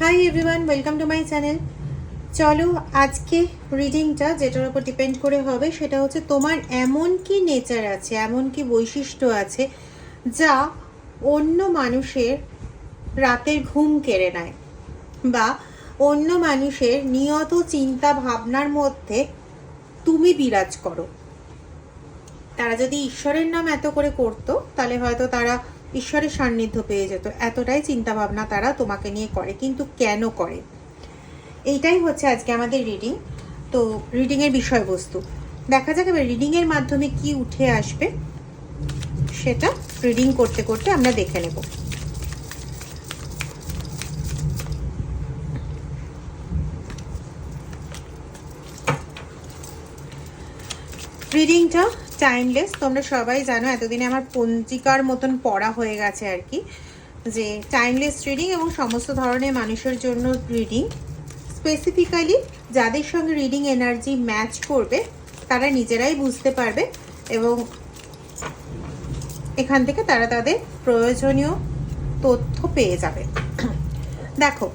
Hi everyone welcome to my channel চলো আজকে রিডিংটা যেটার উপর ডিপেন্ড করে হবে সেটা হচ্ছে তোমার এমন কি নেচার আছে, এমন কি বৈশিষ্ট্য আছে যা অন্য মানুষের রাতের ঘুম কেড়ে নেয় বা অন্য মানুষের নিয়ত চিন্তা ভাবনার মধ্যে তুমি বিরাজ করো। তারা যদি ঈশ্বরের নাম এত করে করতো, তাহলে হয়তো তারা ঈশ্বরের সান্নিধ্য পেয়ে যেত। এতটাই চিন্তা ভাবনা তারা তোমাকে নিয়ে করে, কিন্তু কেন করে? এইটাই হচ্ছে আজকে আমাদের রিডিং তো রিডিংয়ের বিষয়বস্তু। দেখা যাক এবার রিডিংয়ের মাধ্যমে কি উঠে আসবে। সেটা রিডিং করতে করতে আমরা দেখে নেব। রিডিংটা টাইমলেস তোমরা সবাই জানো এতদিনে আমার পঞ্জিকার মতন পড়া হয়ে গেছে আর কি, যে টাইমলেস রিডিং এবং সমস্ত ধরনের মানুষের জন্য রিডিং স্পেসিফিক্যালি যাদের সঙ্গে রিডিং এনার্জি ম্যাচ করবে, তারা নিজেরাই বুঝতে পারবে এবং এখান থেকে তারা তাদের প্রয়োজনীয় তথ্য পেয়ে যাবে। দেখো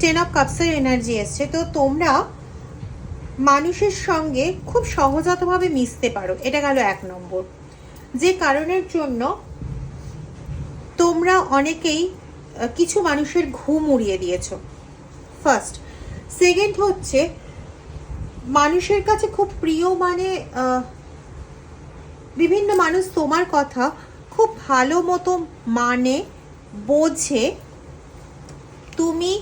টেন অফ কাপসের এনার্জি এসছে। তো তোমরা মানুষের সঙ্গে খুব সহজাতভাবে মিশতে পারো। এটা গেল এক নম্বর। যে কারণের জন্য তোমরা অনেকেই কিছু মানুষের ঘুম উড়িয়ে দিয়েছ। ফার্স্ট সেকেন্ড হচ্ছে, মানুষের কাছে খুব প্রিয় মানে বিভিন্ন মানুষ তোমার কথা খুব ভালো মতো মানে বোঝে, তুমি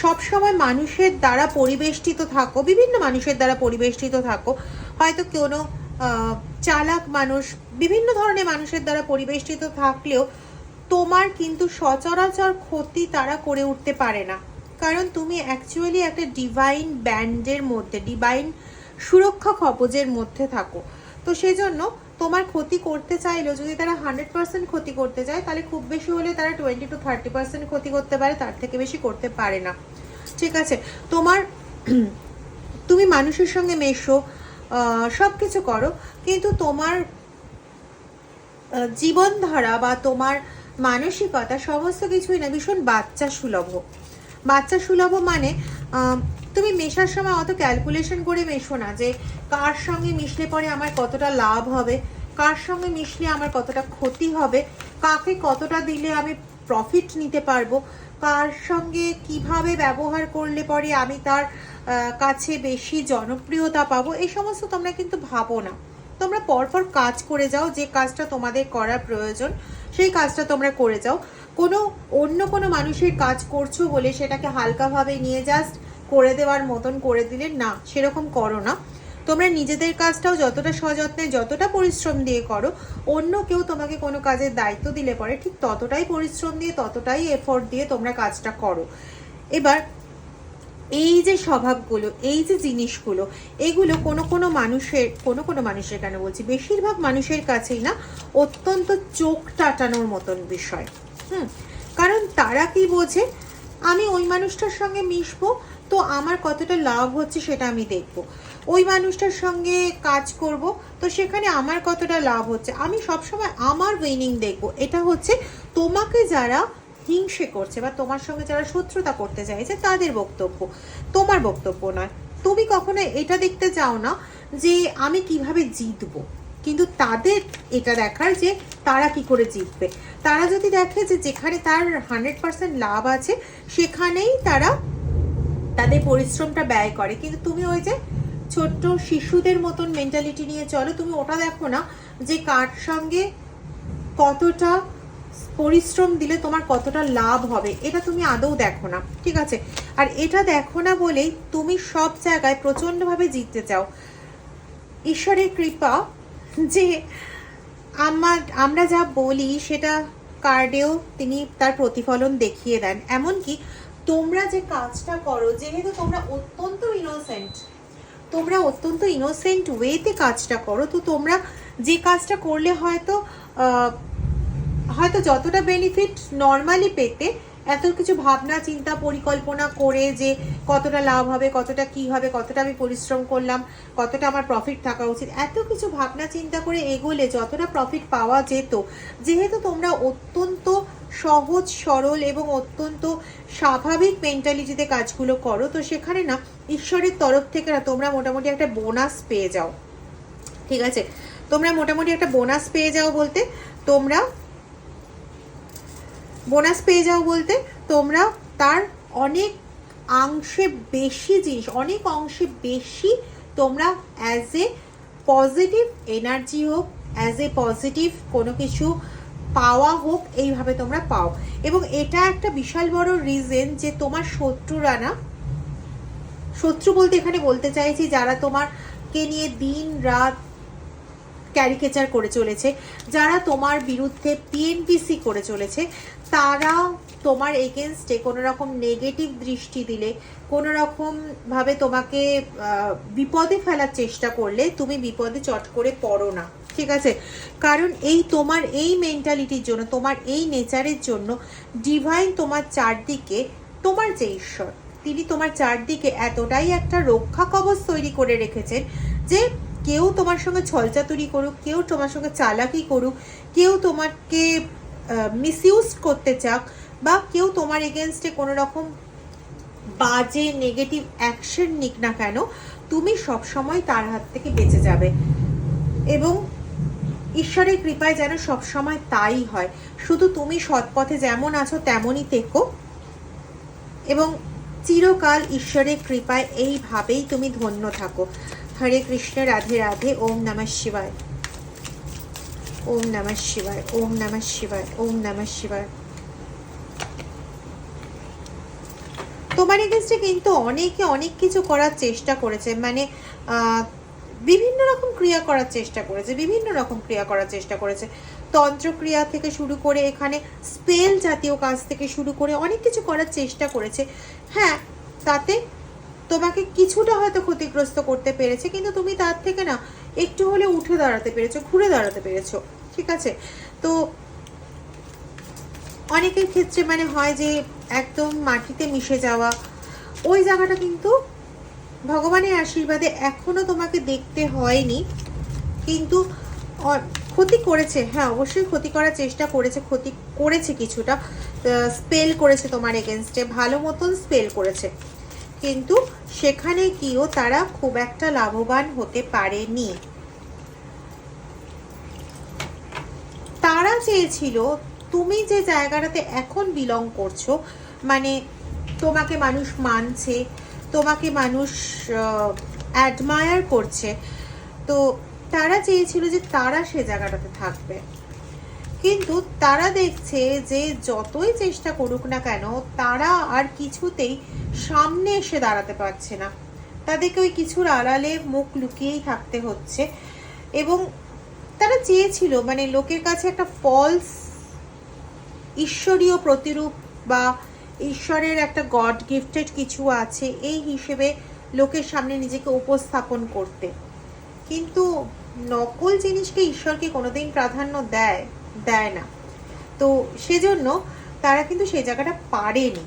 সবসময় মানুষের দ্বারা পরিবেষ্টিত থাকো, বিভিন্ন মানুষের দ্বারা পরিবেষ্টিত থাকো। হয়তো কোনো চালাক মানুষ বিভিন্ন ধরনের মানুষের দ্বারা পরিবেষ্টিত থাকলেও তোমার কিন্তু সচরাচর ক্ষতি তারা করে উঠতে পারে না। কারণ তুমি অ্যাকচুয়ালি একটা ডিভাইন ব্যান্ডের মধ্যে ডিভাইন সুরক্ষা কবজের মধ্যে থাকো। তো সেজন্য তোমার ক্ষতি করতে চাইলেও, যদি তারা হান্ড্রেড পার্সেন্ট ক্ষতি করতে চায়, তাহলে খুব বেশি হলে তারা টোয়েন্টি টু থার্টি পার্সেন্ট ক্ষতি করতে পারে, তার থেকে বেশি করতে পারে না। ঠিক আছে, তোমার তুমি মানুষের সঙ্গে মেশো সব কিছু করো, কিন্তু তোমার জীবনধারা বা তোমার মানসিকতা সমস্ত কিছুই না, ভীষণ বাচ্চা সুলভ। বাচ্চা সুলভ মানে তুমি মেশার সময় অত ক্যালকুলেশন করে মেশো না যে কার সঙ্গে মিশলে পরে আমার কতটা লাভ হবে, কার সঙ্গে মিশলে আমার কতটা ক্ষতি হবে, কাকে কতটা দিলে আমি প্রফিট নিতে পারব কার সঙ্গে কীভাবে ব্যবহার করলে পরে আমি তার কাছে বেশি জনপ্রিয়তা পাবো, এই সমস্ত তোমরা কিন্তু ভাবো না। তোমরা পরপর কাজ করে যাও, যে কাজটা তোমাদের করার প্রয়োজন, সেই কাজটা তোমরা করে যাও। কোনো অন্য কোনো মানুষের কাজ করছ বলে সেটাকে হালকাভাবে নিয়ে জাস্ট করে দেওয়ার মতন করে দিলে না, সেরকম করো না। তোমরা নিজেদের কাজটাও যতটা সযত্নে, যতটা পরিশ্রম দিয়ে করো, অন্য কেউ তোমাকে কোনো কাজের দায়িত্ব দিলে পরে ঠিক ততটাই পরিশ্রম দিয়ে, ততটাই এফোর্ট দিয়ে তোমরা কাজটা করো। এবার, এই যে স্বভাবগুলো, এই যে জিনিসগুলো, এগুলো কোনো কোনো মানুষের, কোনো কোনো মানুষের কেন বলছি, বেশিরভাগ মানুষের কাছেই না, অত্যন্ত চোখ টাটানোর মতন বিষয়। হুম, কারণ তারা কি বোঝে? আমি ওই মানুষটার সঙ্গে মিশবো, তো আমার কতটা লাভ হচ্ছে সেটা আমি দেখব। ওই মানুষটার সঙ্গে কাজ করব, তো সেখানে আমার কতটা লাভ হচ্ছে? আমি সবসময় আমার উইনিং দেখব। এটা হচ্ছে তোমাকে যারা হিংসে করছে বা তোমার সঙ্গে যারা শত্রুতা করতে চাইছে তাদের বক্তব্য। তোমার বক্তব্য নয়। তুমি কখনো এটা দেখতে চাও না যে আমি কীভাবে জিতবো। কিন্তু তাদের এটা দেখার যে তারা কি করে জিতবে। তারা যদি দেখে যে যেখানে তার হান্ড্রেড পার্সেন্ট লাভ আছে, সেখানেই তারা তাদের পরিশ্রমটা ব্যয় করে। কিন্তু তুমি ওই যে ছোট্ট শিশুদের মতন মেন্টালিটি নিয়ে চলো। তুমি ওটা দেখো না যে কার সঙ্গে কতটা পরিশ্রম দিলে তোমার কতটা লাভ হবে। এটা তুমি আদৌ দেখো না, ঠিক আছে? আর এটা দেখো না বলেই তুমি সব জায়গায় প্রচণ্ডভাবে জিততে চাও। ঈশ্বরের কৃপা যে আমার, আমরা যা বলি সেটা কার্ডেও তিনি তার প্রতিফলন দেখিয়ে দেন। এমনকি তোমরা যে কাজটা করো, যেহেতু তোমরা অত্যন্ত ইনোসেন্ট তোমরা অত্যন্ত ইনোসেন্ট ওয়েতে কাজটা করো। তো তোমরা যে কাজটা করলে হয়তো হয়তো যতটা বেনিফিট নর্মালি পেতে এত কিছু ভাবনা, চিন্তা, পরিকল্পনা করে যে কতটা লাভ হবে, কতটা কি হবে, কতটা আমি পরিশ্রম করলাম, কতটা আমার প্রফিট থাকা উচিত, এত কিছু ভাবনা, চিন্তা করে এগোলে যতটা প্রফিট পাওয়া যেত, যেহেতু তোমরা অত্যন্ত সহজ, সরল এবং অত্যন্ত স্বাভাবিক মেন্টালিটিতে কাজগুলো করো, তো সেখানে না ঈশ্বরের তরফ থেকে না তোমরা মোটামুটি একটা বোনাস পেয়ে যাও। ঠিক আছে? তোমরা মোটামুটি একটা বোনাস পেয়ে যাও বলতে, তোমরা বোনাস পেয়ে যাও বলতে, তোমরা তার অনেক অংশে বেশি জিনিস, অনেক অংশে বেশি তোমরা অ্যাজ এ পজিটিভ এনার্জি হোক অ্যাজ এ পজিটিভ কোনো কিছু পাওয়া হোক, এইভাবে তোমরা পাও। এবং এটা একটা বিশাল বড় রিজন যে তোমার শত্রুরা না, শত্রু বলতে এখানে বলতে চাইছি যারা তোমারকে নিয়ে দিন রাত ক্যারিকেচার করে চলেছে, যারা তোমার বিরুদ্ধে পিএনপিসি করে চলেছে তারা তোমার এগেনস্টে কোনো রকম নেগেটিভ দৃষ্টি দিলে, কোনো রকম ভাবে তোমাকে বিপদে ফেলার চেষ্টা করলে তুমি বিপদে চট করে পড়ো না, ঠিক আছে? কারণ এই তোমার এই মেন্টালিটির জন্য, তোমার এই নেচারের জন্য ডিভাইন তোমার চারদিকে তোমার যে ঈশ্বর, তিনি তোমার চারদিকে এতটাই একটা রক্ষা কবচ তৈরি করে রেখেছেন যে কেউ তোমার সঙ্গে ছলচাতুরি করুক, কেউ তোমার সঙ্গে চালাকি করুক, কেউ তোমাকে মিসইউজ করতে চাক বা কেউ তোমার এগেনস্টে কোনো রকম বাজে নেগেটিভ অ্যাকশন নিক না কেন, তুমি সব সময় তার হাত থেকে বেঁচে যাবে। এবং ঈশ্বরের কৃপায় যেন সব সময় তাই হয়। শুধু তুমি সৎপথে যেমন আছো, তেমনই থেকো। এবং চিরকাল ঈশ্বরের কৃপায় এইভাবেই তুমি ধন্য থাকো। হরে কৃষ্ণ, রাধে রাধে, ওম নমঃ শিবায়। ওম নমঃ শিবায়, ওম নমঃ শিবায়, ওম নমঃ শিবায়। তোমার এগেনস্টে কিন্তু অনেকে অনেক কিছু করার চেষ্টা করেছে মানে বিভিন্ন রকম ক্রিয়া করার চেষ্টা করেছে, বিভিন্ন রকম ক্রিয়া করার চেষ্টা করেছে। তন্ত্রক্রিয়া থেকে শুরু করে এখানে স্পেল জাতীয় কাজ থেকে শুরু করে অনেক কিছু করার চেষ্টা করেছে। হ্যাঁ তাতে তোমাকে কিছুটা হয়তো ক্ষতিগ্রস্ত করতে পেরেছে, কিন্তু তুমি তার থেকে না একটু হলে উঠে দাঁড়াতে পেরেছ, ঘুরে দাঁড়াতে পেরেছ, ঠিক আছে? তো অনেকের ক্ষেত্রে মানে হয় যে একদম মাটিতে মিশে যাওয়া, ওই জায়গাটা কিন্তু ভগবানের আশীর্বাদে এখনও তোমাকে দেখতে হয়নি, কিন্তু ক্ষতি করেছে হ্যাঁ অবশ্যই ক্ষতি করার চেষ্টা করেছে, ক্ষতি করেছে কিছুটা স্পেল করেছে তোমার এগেনস্টে ভালো মতন স্পেল করেছে। কিন্তু সেখানে গিয়েও তারা খুব একটা লাভবান হতে পারেনি। তারা চেয়েছিল, তুমি যে জায়গাটাতে এখন বিলং করছ মানে তোমাকে মানুষ মানছে, তোমাকে মানুষ অ্যাডমায়ার করছে, তো তারা চেয়েছিল যে তারা সে জায়গাটাতে থাকবে। কিন্তু তারা দেখছে যে যতই চেষ্টা করুক না কেন, তারা আর কিছুতেই সামনে এসে দাঁড়াতে পারছে না। তাদেরকে ওই কিছুর আড়ালে মুখ লুকিয়েই থাকতে হচ্ছে। এবং তারা চেয়েছিল মানে লোকের কাছে একটা ফলস ঈশ্বরীয় প্রতিরূপ বা ঈশ্বরের একটা গড গিফটেড কিছু আছে, এই হিসেবে লোকের সামনে নিজেকে উপস্থাপন করতে। কিন্তু নকল জিনিসকে ঈশ্বরকে কোনোদিন প্রাধান্য দেয় দেয় না। তো সেজন্য তারা কিন্তু সেই জায়গাটা পারেনি।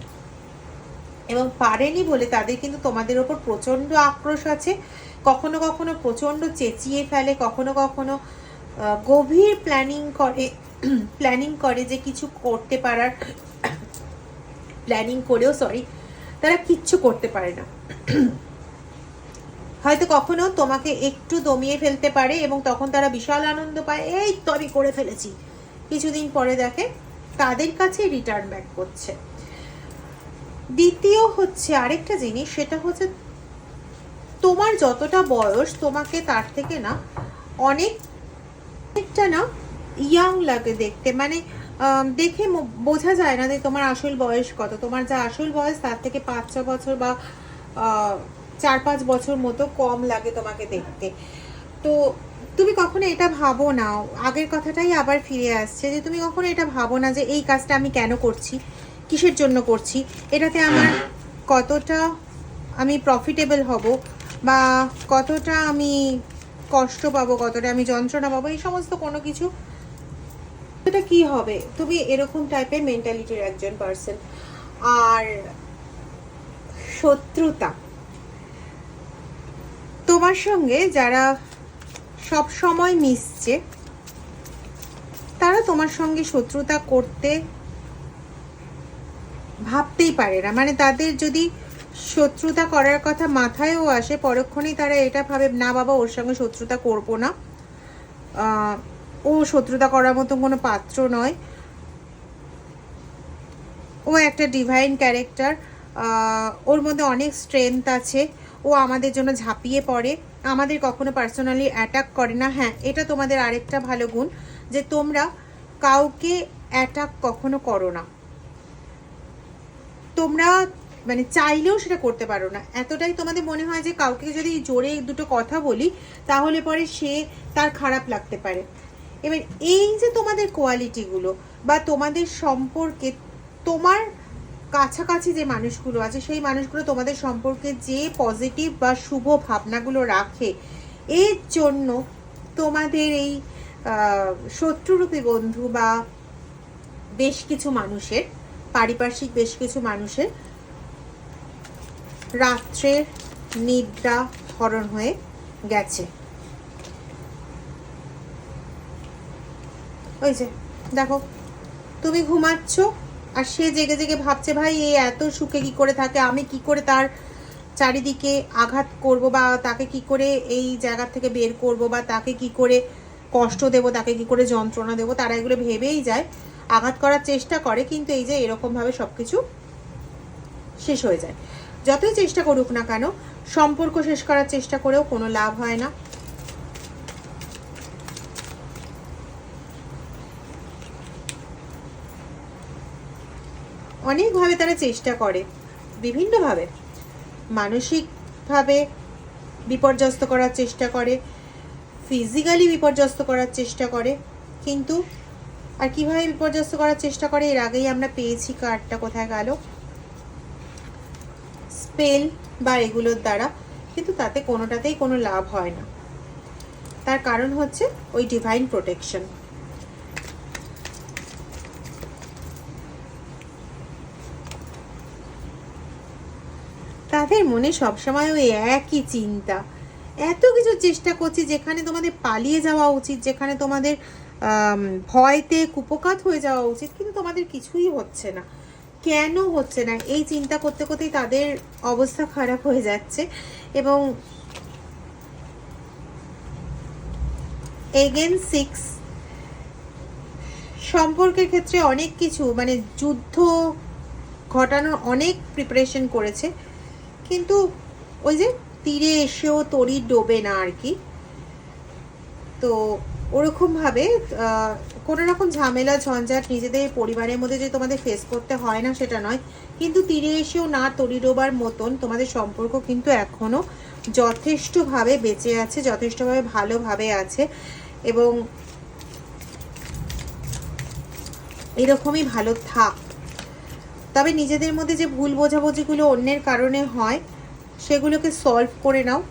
এবং পারেনি বলে তাদের কিন্তু তোমাদের ওপর প্রচণ্ড আক্রোশ আছে। কখনো কখনো প্রচণ্ড চেঁচিয়ে ফেলে, কখনো কখনো গভীর প্ল্যানিং করে প্ল্যানিং করে যে কিছু করতে পারার প্ল্যানিং করেও সরি তারা কিচ্ছু করতে পারে না। হয়তো কখনো তোমাকে একটু দমিয়ে ফেলতে পারে এবং তখন তারা বিশাল আনন্দ পায়, এই তো আমি করে ফেলেছি। কিছুদিন পরে দেখে তাদের কাছে রিটার্ন ব্যাক করছে। দ্বিতীয় হচ্ছে আরেকটা জিনিস, সেটা হচ্ছে তোমার যতটা বয়স, তোমাকে তার থেকে না অনেক অনেকটা না ইয়াং লাগে দেখতে। মানে দেখে বোঝা যায় না যে তোমার আসল বয়স কত। তোমার যা আসল বয়স, তার থেকে পাঁচ, ছ বছর বা চার, পাঁচ বছর মতো কম লাগে তোমাকে দেখতে। তো তুমি কখনো এটা ভাবো না? আগের কথাটাই আবার ফিরে আসছে যে তুমি কখনো এটা ভাবো না যে এই কাজটা আমি কেন করছি? কিসের জন্য করছি? এটাতে আমার কতটা আমি প্রফিটেবল হব বা কতটা আমি কষ্ট পাবো, কতটা আমি যন্ত্রণা পাবো, এই সমস্ত কোনো কিছু এটা কি হবে? তুমি এরকম টাইপের মেন্টালিটির একজন পার্সন আর শত্রুতা। তোমার সঙ্গে যারা সব সময় মিশছে। তারা তোমার সঙ্গে শত্রুতা করতে ভাবতেই পারে না। মানে তাদের যদি শত্রুতা করার কথা মাথায়ও আসে, পরক্ষণেই তারা এটা ভাবে, না বাবা, ওর সঙ্গে শত্রুতা করব না। ও শত্রুতা করার মতো কোনো পাত্র নয়। ও একটা ডিভাইন ক্যারেক্টার ওর মধ্যে অনেক স্ট্রেংথ আছে। ও আমাদের জন্য ঝাঁপিয়ে পড়ে। আমাদের কখনো পার্সোনালি অ্যাটাক করে না। হ্যাঁ এটা তোমাদের আরেকটা ভালো গুণ যে তোমরা কাউকে অ্যাটাক কখনো করো না। তোমরা মানে চাইলেও সেটা করতে পারো না। এতটাই তোমাদের মনে হয় যে কাউকে যদি জোরে দুটো কথা বলি, তাহলে পরে সে তার খারাপ লাগতে পারে। এবার এই যে তোমাদের কোয়ালিটিগুলো বা তোমাদের সম্পর্কে তোমার কাছাকাছি যে মানুষগুলো আছে, সেই মানুষগুলো তোমাদের সম্পর্কে যে পজিটিভ বা শুভ ভাবনাগুলো রাখে, এর জন্য তোমাদের এই শত্রুরূপী বন্ধু বা বেশ কিছু মানুষের, পারিপার্শ্বিক বেশ কিছু মানুষের রাত্রের নিদ্রা হরণ হয়ে গেছে। ওই যে, দেখো, তুমি ঘুমাচ্ছ আর সে জেগে জেগে ভাবছে, ভাই এই এত সুখে কি করে থাকে? আমি কি করে তার চারিদিকে আঘাত করব বা তাকে কি করে এই জায়গা থেকে বের করব বা তাকে কি করে কষ্ট দেব, তাকে কি করে যন্ত্রণা দেব? তারা এগুলো ভেবেই যায়, আঘাত করার চেষ্টা করে, কিন্তু এই যে এরকমভাবে সব কিছু শেষ হয়ে যায়। যতই চেষ্টা করুক না কেন, সম্পর্ক শেষ করার চেষ্টা করেও কোনো লাভ হয় না। অনেকভাবে তারা চেষ্টা করে, বিভিন্নভাবে। মানসিকভাবে বিপর্যস্ত করার চেষ্টা করে ফিজিক্যালি বিপর্যস্ত করার চেষ্টা করে, কিন্তু আর কীভাবে বিপর্যস্ত করার চেষ্টা করে এর আগেই আমরা পেয়েছি কার্ডটা কোথায় গেল? স্পেল বা এগুলোর দ্বারা, কিন্তু তাতে কোনোটাতেই কোনো লাভ হয় না। তার কারণ হচ্ছে ওই ডিভাইন প্রোটেকশন তাদের মনে সবসময় ওই একই চিন্তা। এত কিছু চেষ্টা করছি যেখানে তোমাদের পালিয়ে যাওয়া উচিত, যেখানে তোমাদের ভয়তে কুপকাত হয়ে যাওয়া উচিত, কিন্তু তোমাদের কিছুই হচ্ছে না। কেন হচ্ছে না? এই চিন্তা করতে করতেই তাদের অবস্থা খারাপ হয়ে যাচ্ছে এবং এগেন সিক্স সম্পর্কের ক্ষেত্রে অনেক কিছু মানে যুদ্ধ ঘটানোর অনেক প্রিপারেশন করেছে। কিন্তু ওই যে তীরে এসেও তরি ডোবে না আর কি। তো ওরকমভাবে কোনো রকম ঝামেলা, ঝঞ্ঝাট নিজেদের পরিবারের মধ্যে যে তোমাদের ফেস করতে হয় না সেটা নয়। কিন্তু তীরে এসেও না তরি ডোবার মতন তোমাদের সম্পর্ক কিন্তু এখনও যথেষ্টভাবে বেঁচে আছে, যথেষ্টভাবে ভালোভাবে আছে এবং এরকমই ভালো থাক। তবে নিজেদের মধ্যে যে ভুল বোঝাবুঝিগুলো অন্যের কারণে হয়, সেগুলোকে সলভ করে নাও।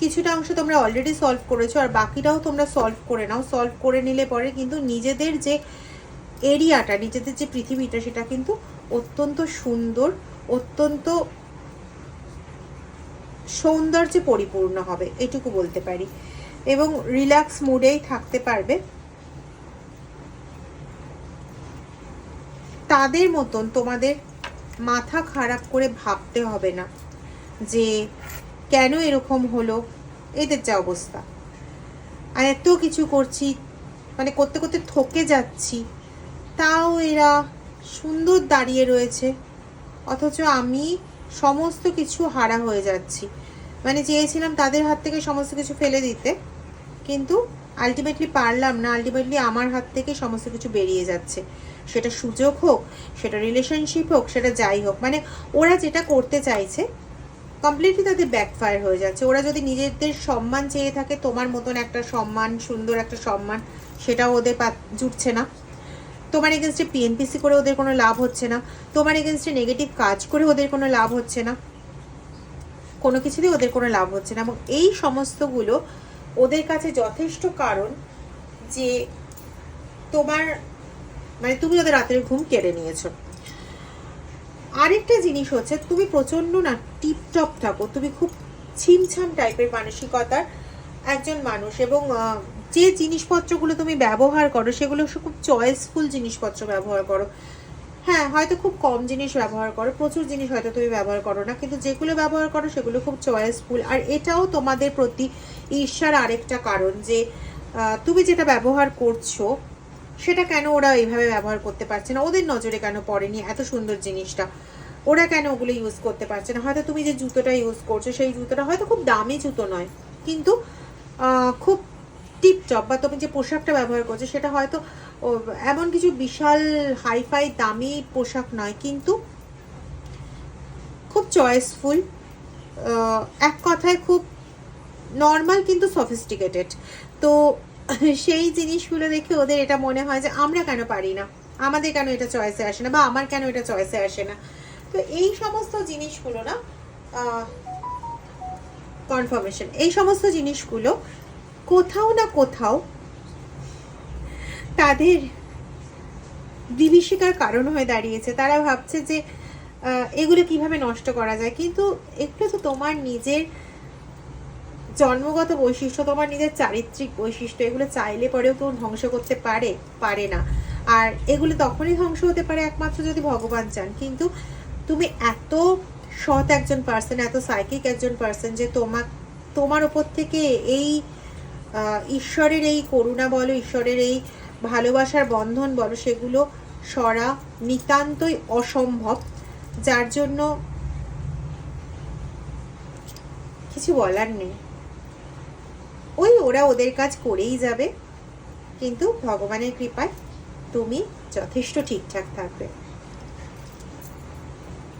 কিছুটা অংশ তোমরা অলরেডি সলভ করেছ, আর বাকিটাও তোমরা সলভ করে নাও। সলভ করে নিলে পরে কিন্তু নিজেদের যে এরিয়াটা, নিজেদের যে পৃথিবীটা, সেটা কিন্তু অত্যন্ত সুন্দর, অত্যন্ত সৌন্দর্যে পরিপূর্ণ হবে, এটুকু বলতে পারি। এবং রিল্যাক্স মুডেই থাকতে পারবে। তাদের মতন তোমাদের মাথা খারাপ করে ভাবতে হবে না যে কেন এরকম হলো, এদের যা অবস্থা। আর এত কিছু করছি মানে করতে করতে থকে যাচ্ছি, তাও এরা সুন্দর দাঁড়িয়ে রয়েছে, অথচ আমি সমস্ত কিছু হারা হয়ে যাচ্ছি। মানে চেয়েছিলাম তাদের হাত থেকে সমস্ত কিছু ফেলে দিতে, কিন্তু আলটিমেটলি পারলাম না আলটিমেটলি আমার হাত থেকে সমস্ত কিছু বেরিয়ে যাচ্ছে। সেটা সুযোগ হোক, সেটা রিলেশনশিপ হোক, সেটা যাই হোক মানে ওরা যেটা করতে চাইছে কমপ্লিটলি তাদের ব্যাকফায়ার হয়ে যাচ্ছে। ওরা যদি নিজেদের সম্মান চেয়ে থাকে, তোমার মতন একটা সম্মান, সুন্দর একটা সম্মান, সেটাও ওদের পা- জুটছে না। তোমার এগেনস্টে পিএনপিসি করে ওদের কোনো লাভ হচ্ছে না। তোমার এগেনস্টে নেগেটিভ কাজ করে ওদের কোনো লাভ হচ্ছে না। কোনো কিছুতেই ওদের কোনো লাভ হচ্ছে না। এবং এই সমস্তগুলো ওদের কাছে যথেষ্ট কারণ যে তোমার মানে তুমি ওদের রাতের ঘুম কেড়ে নিয়েছো। আরেকটা জিনিস হচ্ছে, তুমি প্রচণ্ড না টিপটপ থাকো, তুমি খুব ছিমছাম টাইপের মানসিকতার একজন মানুষ এবং যে জিনিসপত্রগুলো তুমি ব্যবহার করো, সেগুলো খুব চয়েসফুল জিনিসপত্র ব্যবহার করো। হ্যাঁ হয়তো খুব কম জিনিস ব্যবহার করো প্রচুর জিনিস হয়তো তুমি ব্যবহার করো না কিন্তু যেগুলো ব্যবহার করো সেগুলো খুব চয়েসফুল আর এটাও তোমাদের প্রতি ঈর্ষার আরেকটা কারণ যে তুমি যেটা ব্যবহার করছ সেটা কেন ওরা এইভাবে ব্যবহার করতে পারছে না? ওদের নজরে কেন পড়েনি এত সুন্দর জিনিসটা? ওরা কেন ওগুলো ইউজ করতে পারছে না? হয়তো তুমি যে জুতোটা ইউজ করছ সেই জুতোটা হয়তো খুব দামি জুতো নয় কিন্তু আহ, খুব টিপটপ বা তুমি যে পোশাকটা ব্যবহার করছ, সেটা হয়তো এমন কিছু বিশাল, হাইফাই, দামি পোশাক নয়, কিন্তু খুব চয়েসফুল এক কথায় খুব নর্মাল কিন্তু সফিস্টিকেটেড তো সেই জিনিসগুলো দেখে ওদের এটা মনে হয় যে, আমরা কেন পারি না? আমাদের কেন এটা চয়েসে আসে না? বা আমার কেন এটা চয়েসে আসে না? তো এই সমস্ত জিনিসগুলো না কনফার্মেশন এই সমস্ত জিনিসগুলো কোথাও না কোথাও তাদের বিভীষিকার কারণ হয়ে দাঁড়িয়েছে। তারা ভাবছে যে এগুলো কীভাবে নষ্ট করা যায়? কিন্তু একটু তো তোমার নিজের জন্মগত বৈশিষ্ট্য, তোমার নিজের চারিত্রিক বৈশিষ্ট্য, এগুলো চাইলে পরেও কেউ ধ্বংস করতে পারে পারে না। আর এগুলো তখনই ধ্বংস হতে পারে একমাত্র যদি ভগবান চান। কিন্তু তুমি এত সৎ একজন পার্সন এত সাইকিক একজন পার্সন যে তোমার তোমার ওপর থেকে এই ঈশ্বরের এই করুণা বলো, ঈশ্বরের এই ভালোবাসার বন্ধন বলো, সেগুলো সরা নিতান্তই অসম্ভব। যার জন্য কিছু বলার নেই। ওই ওরা ওদের কাজ করেই যাবে, কিন্তু ভগবানের কৃপায় তুমি যথেষ্ট ঠিকঠাক থাকবে।